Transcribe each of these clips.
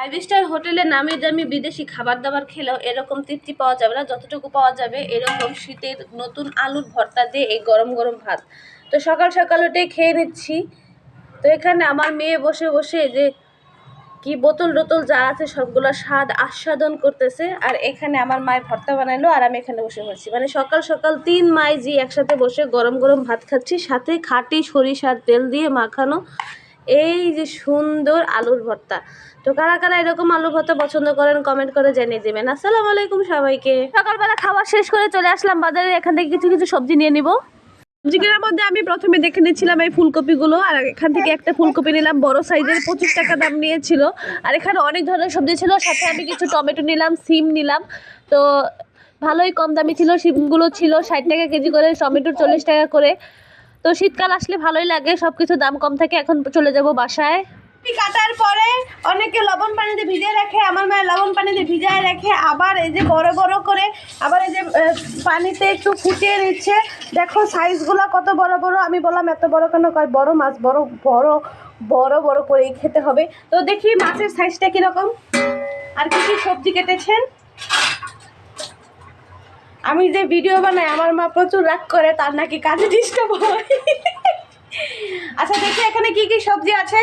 Five star হোটেলে নামি দামি বিদেশি খাবার দাবার খেলেও এরকম তৃপ্তি পাওয়া যাবে না। যতটুকু পাওয়া যাবে এরকম শীতের নতুন আলুর ভর্তা দিয়ে এই গরম গরম ভাত। তো সকাল সকাল ওটাই খেয়ে নিচ্ছি। তো এখানে আমার মেয়ে বসে বসে যে কি বোতল টোতল যা আছে সবগুলো স্বাদ আস্বাদন করতেছে। আর এখানে আমার মায়ের ভর্তা বানাইলো আর আমি এখানে বসে পড়ছি। মানে সকাল সকাল তিন মাই জি একসাথে বসে গরম গরম ভাত খাচ্ছি। সাথে খাঁটি সরিষার তেল দিয়ে মাখানো এই যে সুন্দর আলুর ভর্তা। তো কারা কারা এরকম আলুর ভর্তা পছন্দ করেন কমেন্ট করে জানিয়ে দেবেন। আসসালামু আলাইকুম সবাইকে। সকালবেলা খাওয়া শেষ করে চলে আসলাম বাজারে এখান থেকে কিছু কিছু সবজি নিয়ে নিব। সবজি কেনার মধ্যে আমি প্রথমে দেখে নিচ্ছিলাম এই ফুলকপিগুলো আর এখান থেকে একটা ফুলকপি নিলাম বড় সাইজের পঁচিশ টাকা দাম নিয়েছিল। আর এখানে অনেক ধরনের সবজি ছিল সাথে আমি কিছু টমেটো নিলাম সিম নিলাম। তো ভালোই কম দামি ছিল সিমগুলো ছিল ষাট টাকা কেজি করে টমেটো চল্লিশ টাকা করে। তো শীতকাল আসলে ভালোই লাগে সব কিছু দাম কম থাকে, এখন চলে যাব বাসায়। কাটার পরে অনেকে লবণ পানিতে ভিজিয়ে রাখে, আমার মায়ের লবণ পানিতে ভিজায় রাখে, আবার এই যে বড় বড় করে, আবার এই যে পানিতে একটু ফুটিয়ে নিচ্ছে। দেখো সাইজগুলো কত বড় বড়, আমি বললাম এত বড় কেন? কয় বড় মাছ, বড় বড় বড় বড় করেই খেতে হবে। তো দেখি মাছের সাইজটা কীরকম? আর কি কি সবজি কেটেছেন? আমি যে ভিডিও বানাই, আমার মা প্রচুর রাগ করে, তার নাকি কাজে ডিস্টার্ব হয়। আচ্ছা দেখি এখানে কি কি সবজি আছে।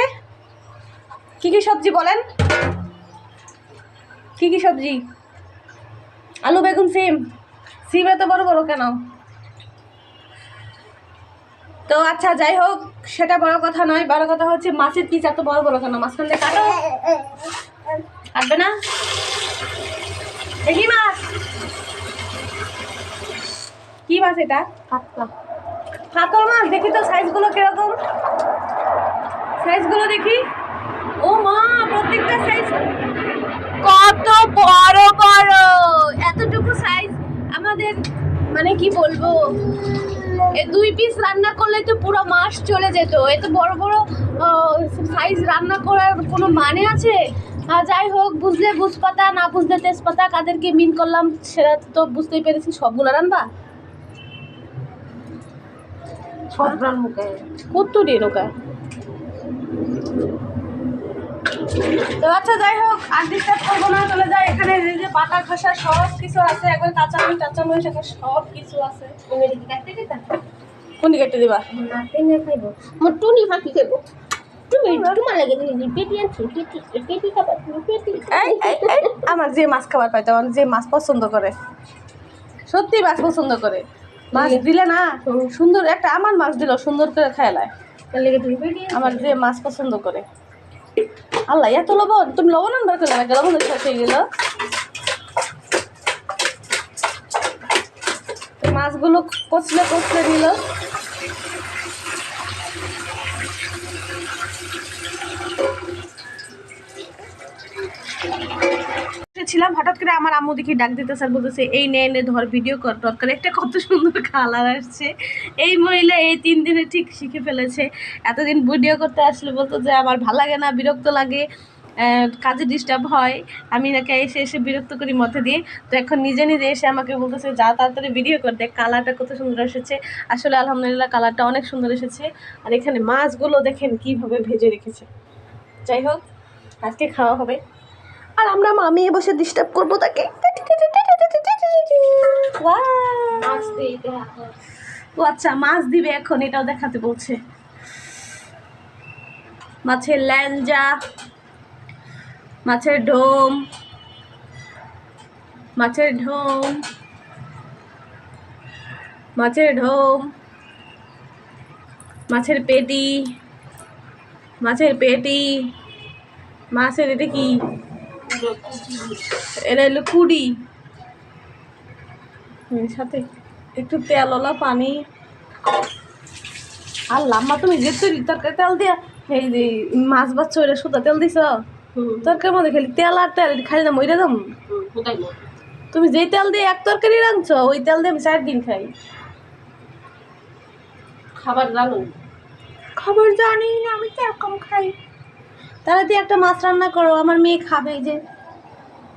কি কি সবজি বলেন? কি কি সবজি? আলু, বেগুন, সিম। সিম এত বড় বড় কেন? তো আচ্ছা যাই হোক, সেটা বড় কথা নয়, বড় কথা হচ্ছে মাছের পিস এত বড় বড় কেন? মাঝখান দিয়ে কাটো। কাটবে না? দেখি মাছ। কি মাছ এটা? কাতলা কাতল মাছ দেখি তো সাইজগুলো কীরকম। সাইজগুলো দেখি। ও মা প্রত্যেকটা সাইজ কত বড় বড়। এতটুকু সাইজ আমাদের মানে কি বলব? এ দুই পিস রান্না করলে তো পুরো মাস চলে যেত। এত বড় বড় সাইজ রান্না করার কোনো মানে আছে? আর যাই হোক বুঝলে বুঝপাতা না বুঝলে তেজপাতা কাদেরকে মিন করলাম সেটা তো বুঝতেই পেরেছি সবগুলো রান্না। রান মুখে। কত রে তো আচ্ছা যাই হোক আর ডিস্টার্ব করব না চলে যাই। এখানে এই যে পাতা খসা সব কিছু আছে। একবার কাঁচা মরিচ টাচা মরিচ এখানে সব কিছু আছে। কোন দিকে কেটে দিবা? মোর টুনি ফাঁকি এই, আমার যে মাছ খাবার পাইতো আমার যে মাছ পছন্দ করে। সত্যি মাছ পছন্দ করে। মাছ দিলে না সুন্দর একটা আমার মাছ দিল সুন্দর করে খেলায় আমার যে মাছ পছন্দ করে। আল্লাহ এত লবণ? তুমি লবণ আনবার করে লাগে লবণের সাথে গেল মাছগুলো কচলে কচলে নিল ছিলাম, হঠাৎ করে আমার আম্মু দেখি ডাক দিতে, স্যার বলতেছে, এই নে নে, ধর ভিডিও কর দরকার একটা কত সুন্দর কালার আসছে। এই মহিলা এই তিন দিনে ঠিক শিখে ফেলেছে। এতদিন ভিডিও করতে আসলে বলতো যে, আমার ভালো লাগে না, বিরক্ত লাগে কাজে ডিস্টার্ব হয়। আমি নাকি এসে এসে বিরক্ত করি মধ্যে দিয়ে। তো এখন নিজে নিজে এসে আমাকে বলতেছে, যা তাড়াতাড়ি ভিডিও করতে কালারটা কত সুন্দর এসেছে। আসলে আলহামদুলিল্লাহ কালারটা অনেক সুন্দর এসেছে। আর এখানে মাছগুলো দেখেন কীভাবে ভেজে রেখেছে। যাই হোক, আজকে খাওয়া হবে। আর আমরা মামি বসে ডিস্টার্ব করব তাকে। ও আচ্ছা মাছ দিবে এখন এটাও দেখাতে বলছে। মাছের ল্যাঞ্জা মাছের ঢোম মাছের ঢোম মাছের ঢোম মাছের পেটি মাছের পেটি মাছের এটা কি? এটা হলো কুড়ি। সাথে একটু তেলওয়ালা পানি। আর লাম্মা তুমি যে তৈরি তরকারি তেল দিয়া এই যে মাছ বাচ্চ ওইটা সুতা তেল দিছ? তরকারির মধ্যে খালি তেল আর তেল খালি না মইরা দাম তুমি যেই তেল দিয়ে এক তরকারি রাঁধছ ওই তেল দিয়ে আমি চার দিন খাই। খাবার জানো? খাবার জানি না আমি তো এরকম খাই। তাহলে তুই একটা মাছ রান্না করো আমার মেয়ে খাবে যে।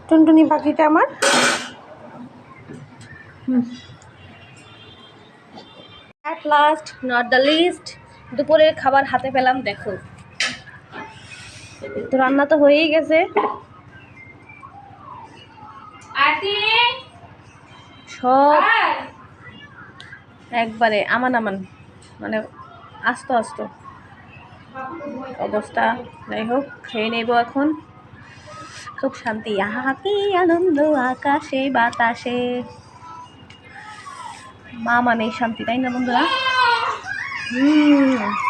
টুনটুনি পাখিটা আমার। At last not the list দুপুরের খাবার হাতে পেলাম দেখো। তো রান্না তো হয়েই গেছে। সব একবারে আমান আমান মানে আস্ত আস্ত। অবস্থা, যাই হোক, খেয়ে নেব এখন। খুব শান্তি। আহা আনন্দ আকাশে, বাতাসে। মা মানে শান্তি, তাই না বন্ধুরা? হুম।